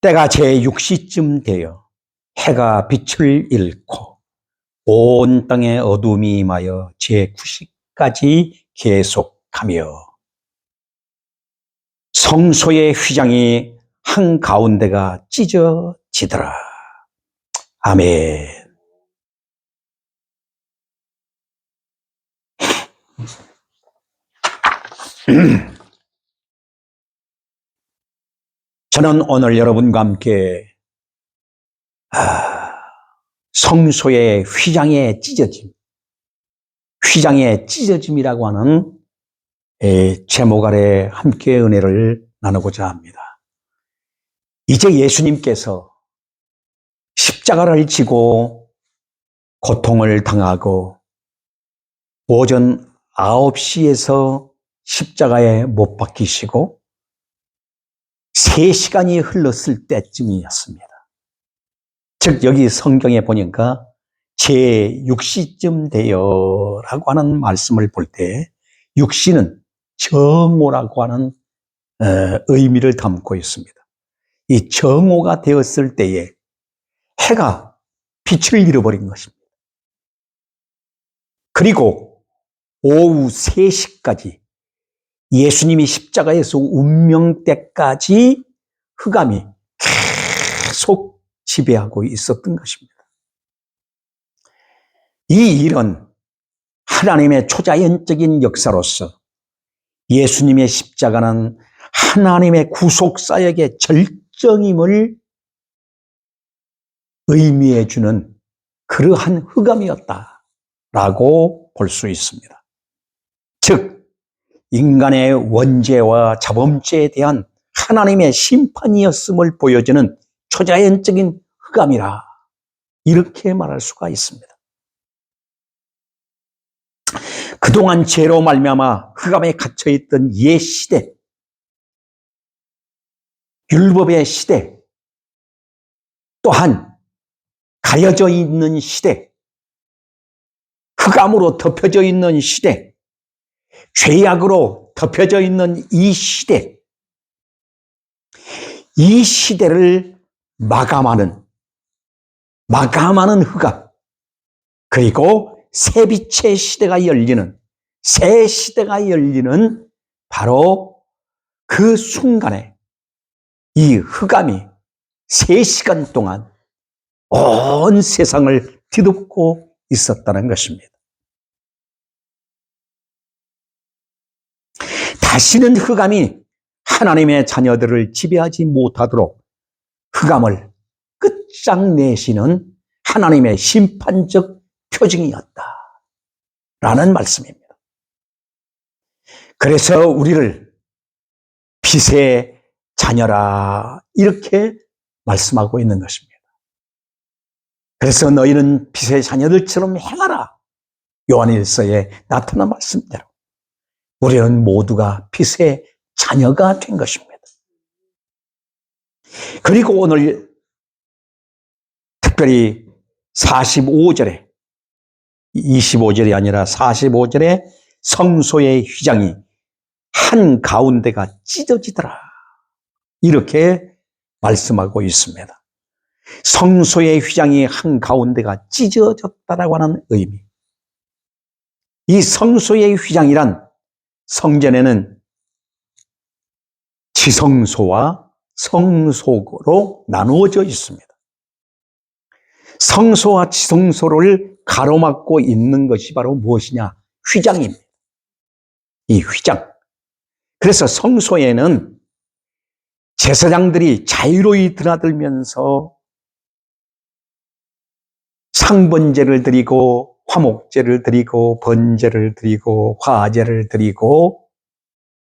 때가 제6시쯤 되어 해가 빛을 잃고 온 땅에 어둠이 임하여 제9시까지 계속하며 성소의 휘장이 한가운데가 찢어지더라. 아멘. 저는 오늘 여러분과 함께 아, 성소의 휘장의 찢어짐, 휘장의 찢어짐이라고 하는 에, 제목 아래 함께 은혜를 나누고자 합니다. 이제 예수님께서 십자가를 지고 고통을 당하고 오전 9시에서 십자가에 못 박히시고 3시간이 흘렀을 때쯤이었습니다. 즉 여기 성경에 보니까 제6시쯤 되어라고 하는 말씀을 볼때 육시는 정오라고 하는 어, 의미를 담고 있습니다. 이 정오가 되었을 때에 해가 빛을 잃어버린 것입니다. 그리고 오후 3시까지 예수님이 십자가에서 운명 때까지 흑암이 계속 지배하고 있었던 것입니다. 이 일은 하나님의 초자연적인 역사로서 예수님의 십자가는 하나님의 구속사역의 절정임을 의미해 주는 그러한 흑암이었다라고 볼 수 있습니다. 즉, 인간의 원죄와 자범죄에 대한 하나님의 심판이었음을 보여주는 초자연적인 흑암이라 이렇게 말할 수가 있습니다. 그동안 죄로 말미암아 흑암에 갇혀 있던 옛 시대, 율법의 시대, 또한 가려져 있는 시대, 흑암으로 덮여져 있는 시대, 죄악으로 덮여져 있는 이 시대, 이 시대를 마감하는, 마감하는 흑암, 그리고 새 빛의 시대가 열리는, 새 시대가 열리는 바로 그 순간에 이 흑암이 세 시간 동안 온 세상을 뒤덮고 있었다는 것입니다. 다시는 흑암이 하나님의 자녀들을 지배하지 못하도록 흑암을 끝장내시는 하나님의 심판적 표징이었다. 라는 말씀입니다. 그래서 우리를 빛의 자녀라 이렇게 말씀하고 있는 것입니다. 그래서 너희는 빛의 자녀들처럼 행하라. 요한일서에 나타난 말씀대로 우리는 모두가 빛의 자녀가 된 것입니다. 그리고 오늘 특별히 45절에 25절이 아니라 45절에 성소의 휘장이 한 가운데가 찢어지더라. 이렇게 말씀하고 있습니다. 성소의 휘장이 한 가운데가 찢어졌다라고 하는 의미. 이 성소의 휘장이란 성전에는 지성소와 성소로 나누어져 있습니다. 성소와 지성소를 가로막고 있는 것이 바로 무엇이냐? 휘장입니다. 이 휘장. 그래서 성소에는 제사장들이 자유로이 드나들면서 상번제를 드리고 화목제를 드리고 번제를 드리고 화제를 드리고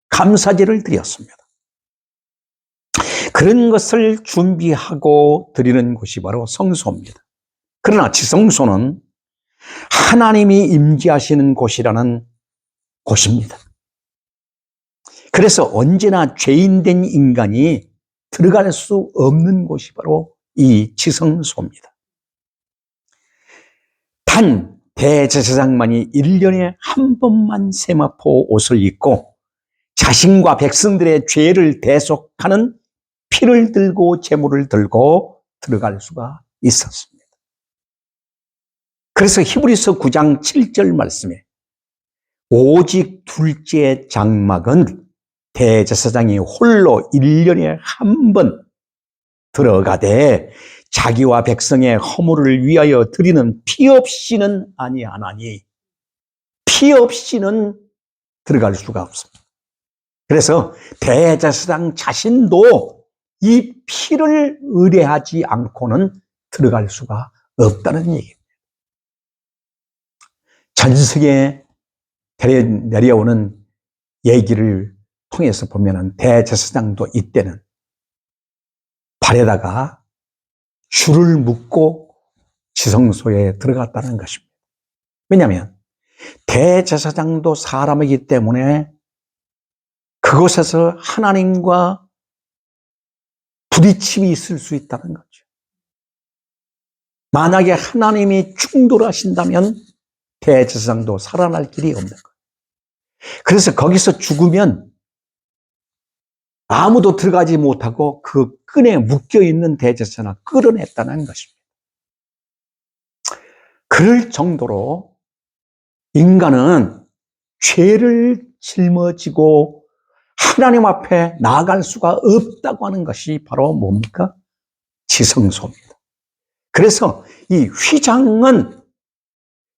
감사제를 드렸습니다. 그런 것을 준비하고 드리는 곳이 바로 성소입니다. 그러나 지성소는 하나님이 임재하시는 곳이라는 곳입니다. 그래서 언제나 죄인된 인간이 들어갈 수 없는 곳이 바로 이 지성소입니다. 단 대제사장만이 1년에 한 번만 세마포 옷을 입고 자신과 백성들의 죄를 대속하는 피를 들고 재물을 들고 들어갈 수가 있었습니다. 그래서 히브리서 9장 7절 말씀에 오직 둘째 장막은 대제사장이 홀로 1년에 한 번 들어가되 자기와 백성의 허물을 위하여 드리는 피 없이는 아니하나니 피 없이는 들어갈 수가 없습니다. 그래서 대제사장 자신도 이 피를 의뢰하지 않고는 들어갈 수가 없다는 얘기입니다. 전 세계에 내려오는 얘기를 통해서 보면은 대제사장도 이때는 발에다가 줄을 묶고 지성소에 들어갔다는 것입니다. 왜냐하면 대제사장도 사람이기 때문에 그곳에서 하나님과 부딪힘이 있을 수 있다는 거죠. 만약에 하나님이 충돌하신다면 대제사장도 살아날 길이 없는 거예요. 그래서 거기서 죽으면 아무도 들어가지 못하고 그 끈에 묶여 있는 대제사나 끌어냈다는 것입니다. 그럴 정도로 인간은 죄를 짊어지고 하나님 앞에 나아갈 수가 없다고 하는 것이 바로 뭡니까? 지성소입니다. 그래서 이 휘장은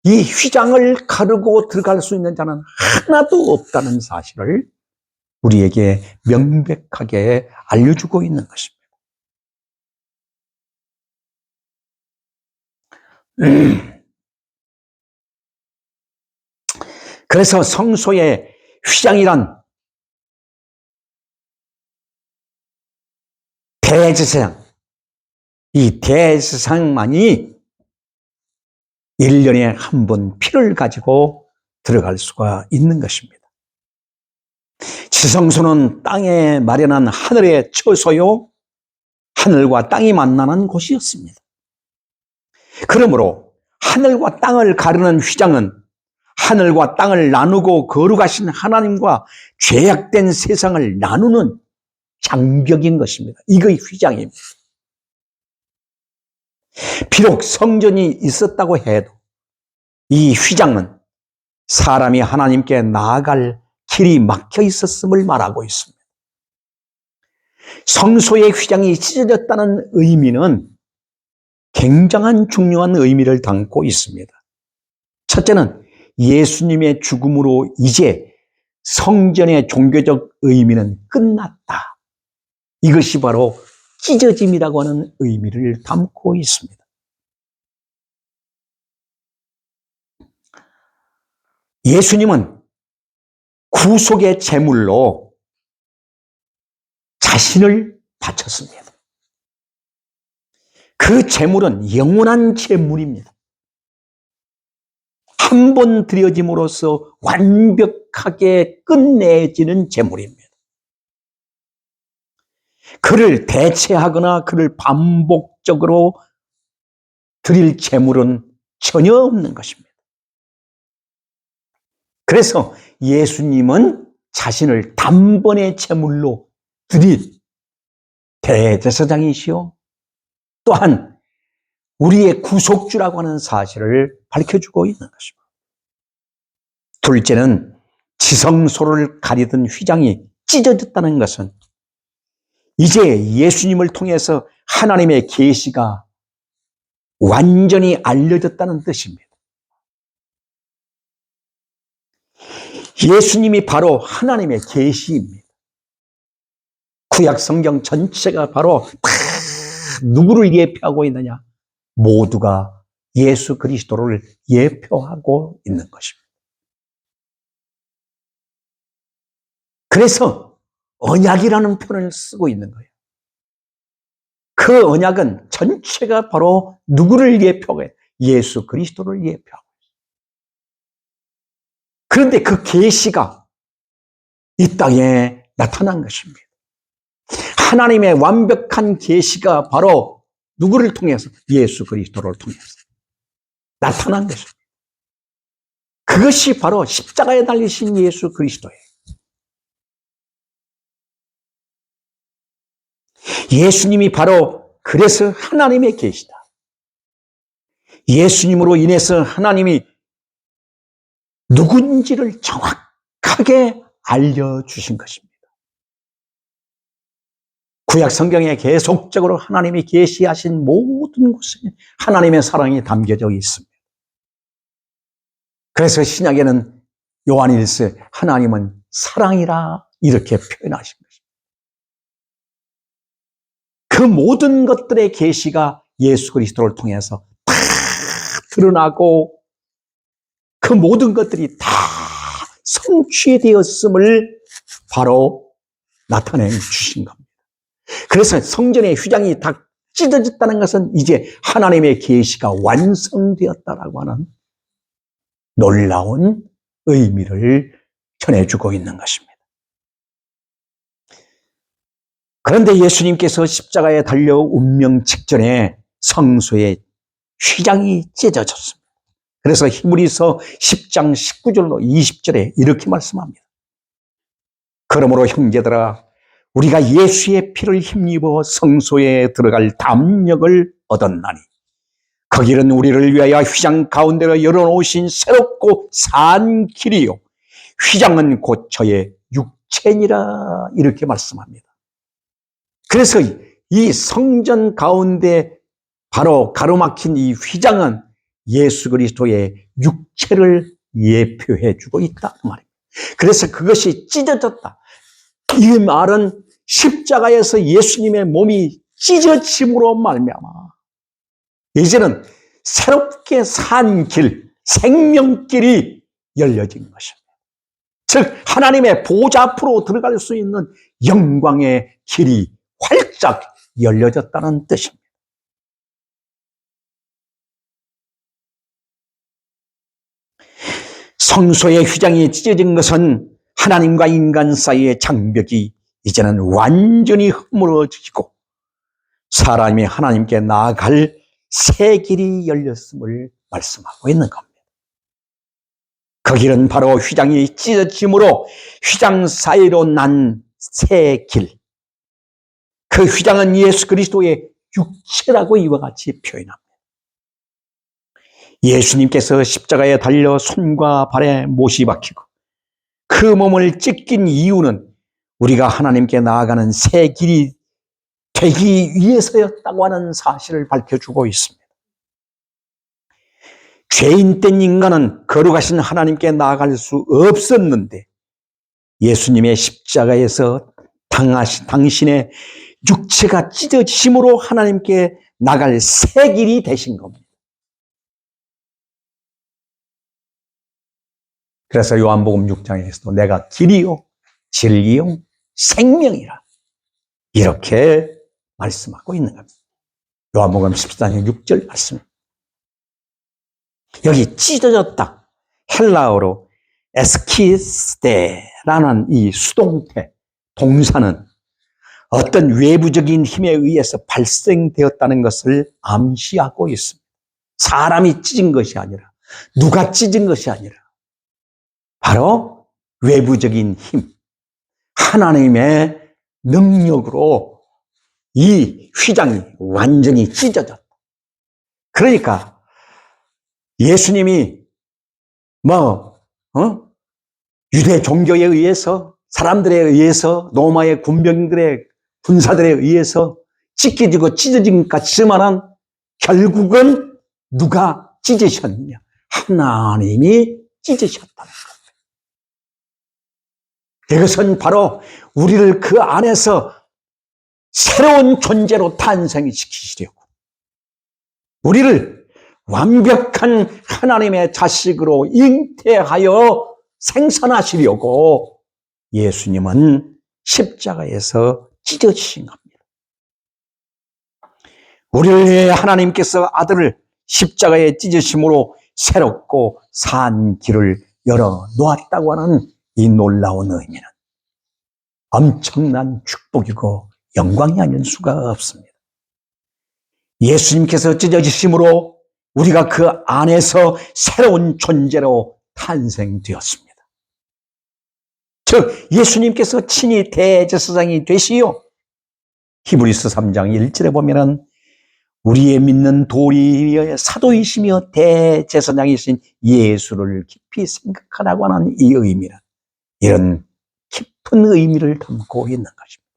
이 휘장을 가르고 들어갈 수 있는 자는 하나도 없다는 사실을 우리에게 명백하게 알려주고 있는 것입니다. 그래서 성소의 휘장이란 대제사장, 이 대제사장만이 1년에 한 번 피를 가지고 들어갈 수가 있는 것입니다. 지성소는 땅에 마련한 하늘의 처소요, 하늘과 땅이 만나는 곳이었습니다. 그러므로 하늘과 땅을 가르는 휘장은 하늘과 땅을 나누고 거룩하신 하나님과 죄악된 세상을 나누는 장벽인 것입니다. 이거의 휘장입니다. 비록 성전이 있었다고 해도 이 휘장은 사람이 하나님께 나아갈 길이 막혀 있었음을 말하고 있습니다. 성소의 휘장이 찢어졌다는 의미는 굉장한 중요한 의미를 담고 있습니다. 첫째는 예수님의 죽음으로 이제 성전의 종교적 의미는 끝났다. 이것이 바로 찢어짐이라고 하는 의미를 담고 있습니다. 예수님은 구속의 제물로 자신을 바쳤습니다. 그 제물은 영원한 제물입니다. 한 번 드려짐으로써 완벽하게 끝내지는 제물입니다. 그를 대체하거나 그를 반복적으로 드릴 재물은 전혀 없는 것입니다. 그래서 예수님은 자신을 단번에 제물로 드린 대제사장이시오. 또한 우리의 구속주라고 하는 사실을 밝혀주고 있는 것입니다. 둘째는 지성소를 가리던 휘장이 찢어졌다는 것은 이제 예수님을 통해서 하나님의 계시가 완전히 알려졌다는 뜻입니다. 예수님이 바로 하나님의 계시입니다. 구약 성경 전체가 바로 다 누구를 예표하고 있느냐? 모두가 예수 그리스도를 예표하고 있는 것입니다. 그래서 언약이라는 표현을 쓰고 있는 거예요. 그 언약은 전체가 바로 누구를 예표해? 예수 그리스도를 예표하고. 그런데 그 계시가 이 땅에 나타난 것입니다. 하나님의 완벽한 계시가 바로 누구를 통해서? 예수 그리스도를 통해서 나타난 것입니다. 그것이 바로 십자가에 달리신 예수 그리스도예요. 예수님이 바로 그래서 하나님의 계시다. 예수님으로 인해서 하나님이 누군지를 정확하게 알려주신 것입니다. 구약 성경에 계속적으로 하나님이 계시하신 모든 곳에 하나님의 사랑이 담겨져 있습니다. 그래서 신약에는 요한일서 하나님은 사랑이라 이렇게 표현하신 것입니다. 그 모든 것들의 계시가 예수 그리스도를 통해서 다 드러나고 그 모든 것들이 다 성취되었음을 바로 나타내 주신 겁니다. 그래서 성전의 휘장이 다 찢어졌다는 것은 이제 하나님의 계시가 완성되었다라고 하는 놀라운 의미를 전해주고 있는 것입니다. 그런데 예수님께서 십자가에 달려 운명 직전에 성소의 휘장이 찢어졌습니다. 그래서 히브리서 10장 19절로 20절에 이렇게 말씀합니다. 그러므로 형제들아 우리가 예수의 피를 힘입어 성소에 들어갈 담력을 얻었나니 그 길은 우리를 위하여 휘장 가운데로 열어놓으신 새롭고 산 길이요 휘장은 곧 저의 육체니라 이렇게 말씀합니다. 그래서 이 성전 가운데 바로 가로막힌 이 휘장은 예수 그리스도의 육체를 예표해 주고 있다 그 말입니다. 그래서 그것이 찢어졌다. 이 말은 십자가에서 예수님의 몸이 찢어짐으로 말미암아 이제는 새롭게 산 길, 생명길이 열려진 것입니다. 즉 하나님의 보좌 앞으로 들어갈 수 있는 영광의 길이 활짝 열려졌다는 뜻입니다. 성소의 휘장이 찢어진 것은 하나님과 인간 사이의 장벽이 이제는 완전히 허물어지고 사람이 하나님께 나아갈 새 길이 열렸음을 말씀하고 있는 겁니다. 그 길은 바로 휘장이 찢어짐으로 휘장 사이로 난 새 길. 그 휘장은 예수 그리스도의 육체라고 이와 같이 표현합니다. 예수님께서 십자가에 달려 손과 발에 못이 박히고 그 몸을 찢긴 이유는 우리가 하나님께 나아가는 새 길이 되기 위해서였다고 하는 사실을 밝혀주고 있습니다. 죄인된 인간은 거룩하신 하나님께 나아갈 수 없었는데 예수님의 십자가에서 당하신, 당신의 육체가 찢어짐으로 하나님께 나갈 새 길이 되신 겁니다. 그래서 요한복음 6장에서도 내가 길이요, 진리요, 생명이라. 이렇게 말씀하고 있는 겁니다. 요한복음 14장 6절 말씀. 여기 찢어졌다. 헬라어로 에스키스테라는 이 수동태, 동사는 어떤 외부적인 힘에 의해서 발생되었다는 것을 암시하고 있습니다. 사람이 찢은 것이 아니라, 누가 찢은 것이 아니라, 바로 외부적인 힘, 하나님의 능력으로 이 휘장이 완전히 찢어졌다. 그러니까 예수님이 뭐 어? 유대 종교에 의해서 사람들에 의해서 로마의 군병들의 군사들에 의해서 찢겨지고 찢어진 것 같지만은 결국은 누가 찢으셨느냐? 하나님이 찢으셨다는 겁니다. 이것은 바로 우리를 그 안에서 새로운 존재로 탄생시키시려고 우리를 완벽한 하나님의 자식으로 잉태하여 생산하시려고 예수님은 십자가에서 찢어지신 겁니다. 우리를 위해 하나님께서 아들을 십자가에 찢으심으로 새롭고 산 길을 열어 놓았다고 하는 이 놀라운 의미는 엄청난 축복이고 영광이 아닐 수가 없습니다. 예수님께서 찢어지심으로 우리가 그 안에서 새로운 존재로 탄생되었습니다. 즉 예수님께서 친히 대제사장이 되시어 히브리스 3장 1절에 보면은 우리의 믿는 도리의 사도이시며 대제사장이신 예수를 깊이 생각하라고 하는 이 의미는 이런 깊은 의미를 담고 있는 것입니다.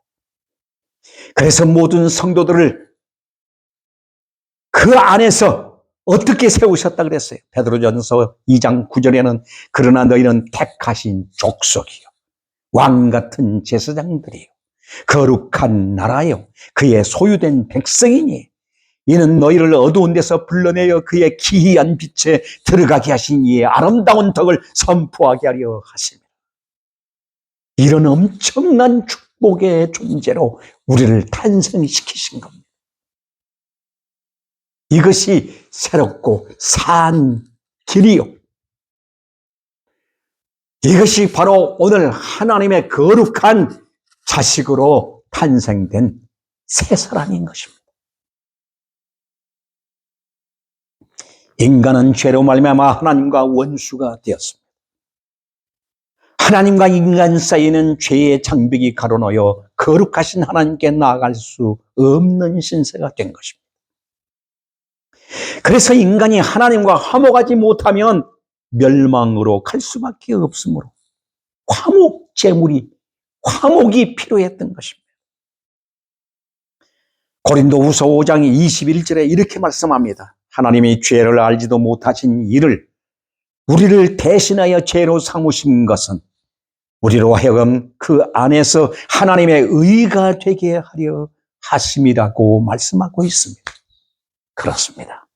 그래서 모든 성도들을 그 안에서 어떻게 세우셨다 그랬어요? 베드로전서 2장 9절에는 그러나 너희는 택하신 족속이요 왕 같은 제사장들이요 거룩한 나라요 그의 소유된 백성이니 이는 너희를 어두운 데서 불러내어 그의 기이한 빛에 들어가게 하신 이의 아름다운 덕을 선포하게 하려 하십니다. 이런 엄청난 축복의 존재로 우리를 탄생시키신 겁니다. 이것이 새롭고 산 길이요. 이것이 바로 오늘 하나님의 거룩한 자식으로 탄생된 새 사람인 것입니다. 인간은 죄로 말미암아 하나님과 원수가 되었습니다. 하나님과 인간 사이에는 죄의 장벽이 가로놓여 거룩하신 하나님께 나아갈 수 없는 신세가 된 것입니다. 그래서 인간이 하나님과 화목하지 못하면 멸망으로 갈 수밖에 없으므로 화목 제물이 화목이 필요했던 것입니다. 고린도후서 5장 21절에 이렇게 말씀합니다. 하나님이 죄를 알지도 못하신 이를 우리를 대신하여 죄로 삼으신 것은 우리로 하여금 그 안에서 하나님의 의가 되게 하려 하심이라고 말씀하고 있습니다. 그렇습니다.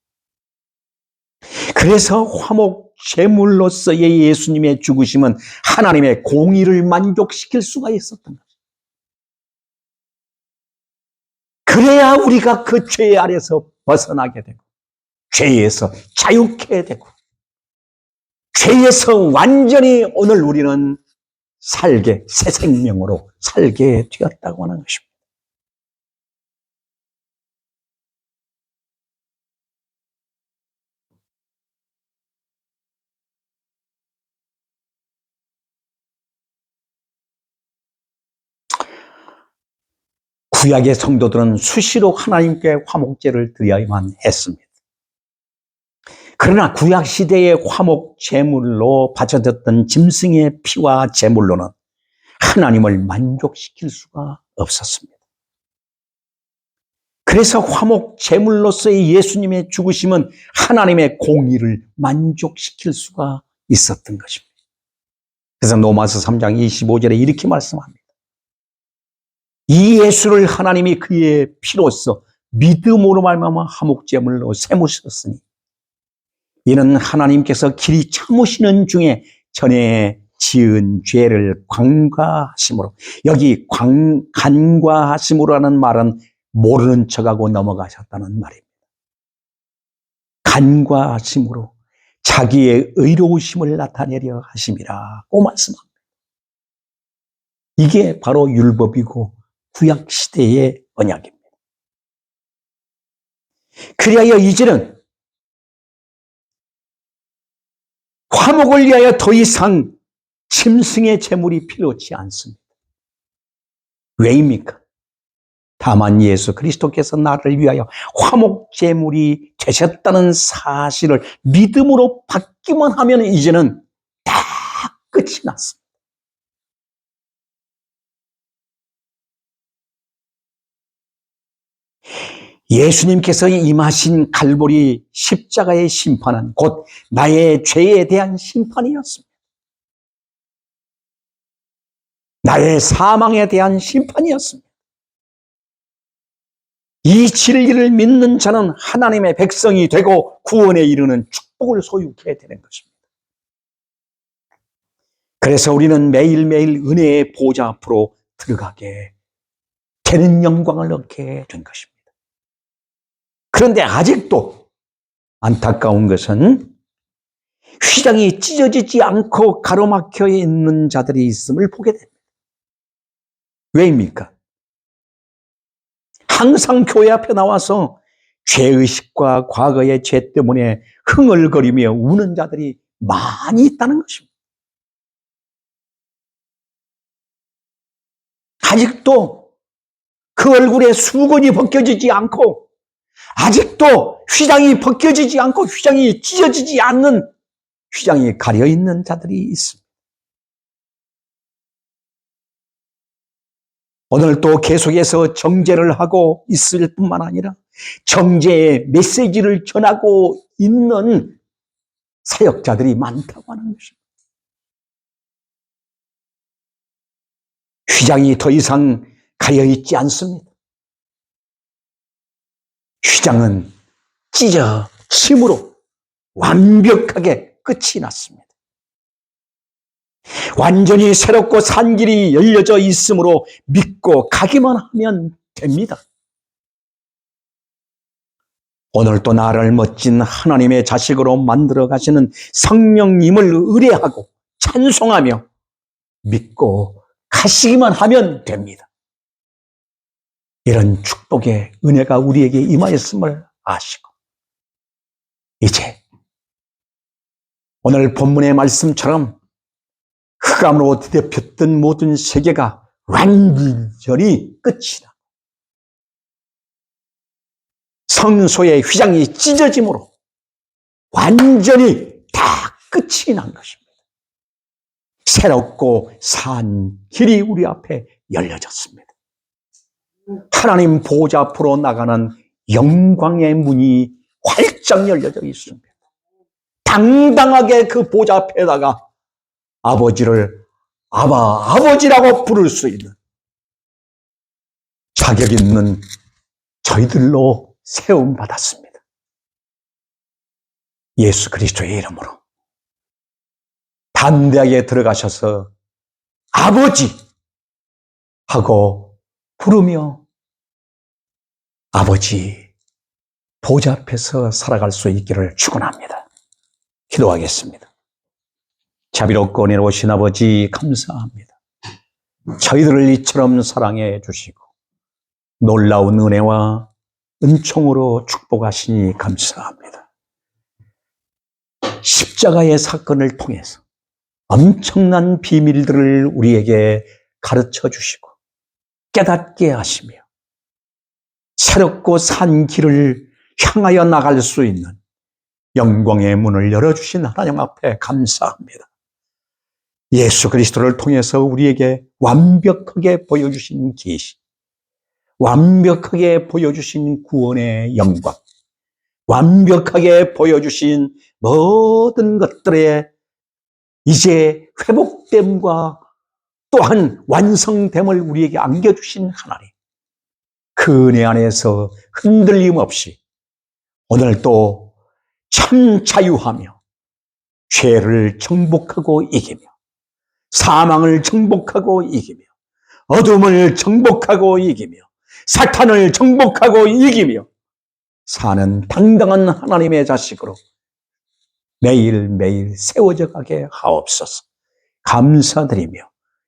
그래서 화목 제물로서의 예수님의 죽으심은 하나님의 공의를 만족시킬 수가 있었던 거죠. 그래야 우리가 그 죄 아래서 벗어나게 되고 죄에서 자유케 되고 죄에서 완전히 오늘 우리는 살게 새 생명으로 살게 되었다고 하는 것입니다. 구약의 성도들은 수시로 하나님께 화목제를 드려야만 했습니다. 그러나 구약 시대의 화목 제물로 바쳐졌던 짐승의 피와 제물로는 하나님을 만족시킬 수가 없었습니다. 그래서 화목 제물로서의 예수님의 죽으심은 하나님의 공의를 만족시킬 수가 있었던 것입니다. 그래서 노마서 3장 25절에 이렇게 말씀합니다. 이 예수를 하나님이 그의 피로써 믿음으로 말미암아 화목제물로 세무셨으니 이는 하나님께서 길이 참으시는 중에 전에 지은 죄를 관과하심으로 여기 관, 간과하심으로라는 말은 모르는 척하고 넘어가셨다는 말입니다. 간과하심으로 자기의 의로우심을 나타내려 하심이라고 말씀합니다. 이게 바로 율법이고 구약 시대의 언약입니다. 그리하여 이제는 화목을 위하여 더 이상 짐승의 재물이 필요치 않습니다. 왜입니까? 다만 예수 그리스도께서 나를 위하여 화목 제물이 되셨다는 사실을 믿음으로 받기만 하면 이제는 다 끝이 났습니다. 예수님께서 임하신 갈보리 십자가의 심판은 곧 나의 죄에 대한 심판이었습니다. 나의 사망에 대한 심판이었습니다. 이 진리를 믿는 자는 하나님의 백성이 되고 구원에 이르는 축복을 소유하게 되는 것입니다. 그래서 우리는 매일매일 은혜의 보좌 앞으로 들어가게 되는 영광을 얻게 된 것입니다. 그런데 아직도 안타까운 것은 휘장이 찢어지지 않고 가로막혀 있는 자들이 있음을 보게 됩니다. 왜입니까? 항상 교회 앞에 나와서 죄의식과 과거의 죄 때문에 흥얼거리며 우는 자들이 많이 있다는 것입니다. 아직도 그 얼굴에 수건이 벗겨지지 않고 아직도 휘장이 벗겨지지 않고 휘장이 찢어지지 않는 휘장이 가려 있는 자들이 있습니다. 오늘 또 계속해서 정제를 하고 있을 뿐만 아니라 정제의 메시지를 전하고 있는 사역자들이 많다고 하는 것입니다. 휘장이 더 이상 가려 있지 않습니다. 휘장은 찢어짐으로 완벽하게 끝이 났습니다. 완전히 새롭고 산 길이 열려져 있으므로 믿고 가기만 하면 됩니다. 오늘 또 나를 멋진 하나님의 자식으로 만들어 가시는 성령님을 의뢰하고 찬송하며 믿고 가시기만 하면 됩니다. 이런 축복의 은혜가 우리에게 임하였음을 아시고 이제 오늘 본문의 말씀처럼 흑암으로 뒤덮였던 모든 세계가 완전히 끝이 나. 성소의 휘장이 찢어짐으로 완전히 다 끝이 난 것입니다. 새롭고 산 길이 우리 앞에 열려졌습니다. 하나님 보좌 앞으로 나가는 영광의 문이 활짝 열려져 있습니다. 당당하게 그 보좌 앞에다가 아버지를 아바, 아버지라고 부를 수 있는 자격 있는 저희들로 세움 받았습니다. 예수 그리스도의 이름으로 담대하게 들어가셔서 아버지 하고 부르며 아버지 보좌 앞에서 살아갈 수 있기를 축원합니다. 기도하겠습니다. 자비롭고 은혜로우신 아버지 감사합니다. 저희들을 이처럼 사랑해 주시고 놀라운 은혜와 은총으로 축복하시니 감사합니다. 십자가의 사건을 통해서 엄청난 비밀들을 우리에게 가르쳐 주시고 깨닫게 하시며 새롭고 산 길을 향하여 나갈 수 있는 영광의 문을 열어주신 하나님 앞에 감사합니다. 예수 그리스도를 통해서 우리에게 완벽하게 보여주신 계시, 완벽하게 보여주신 구원의 영광, 완벽하게 보여주신 모든 것들의 이제 회복됨과 또한 완성됨을 우리에게 안겨주신 하나님. 그 은혜 안에서 흔들림 없이 오늘 또참 자유하며 죄를 정복하고 이기며 사망을 정복하고 이기며 어둠을 정복하고 이기며 사탄을 정복하고 이기며 사는 당당한 하나님의 자식으로 매일매일 세워져 가게 하옵소서. 감사드리며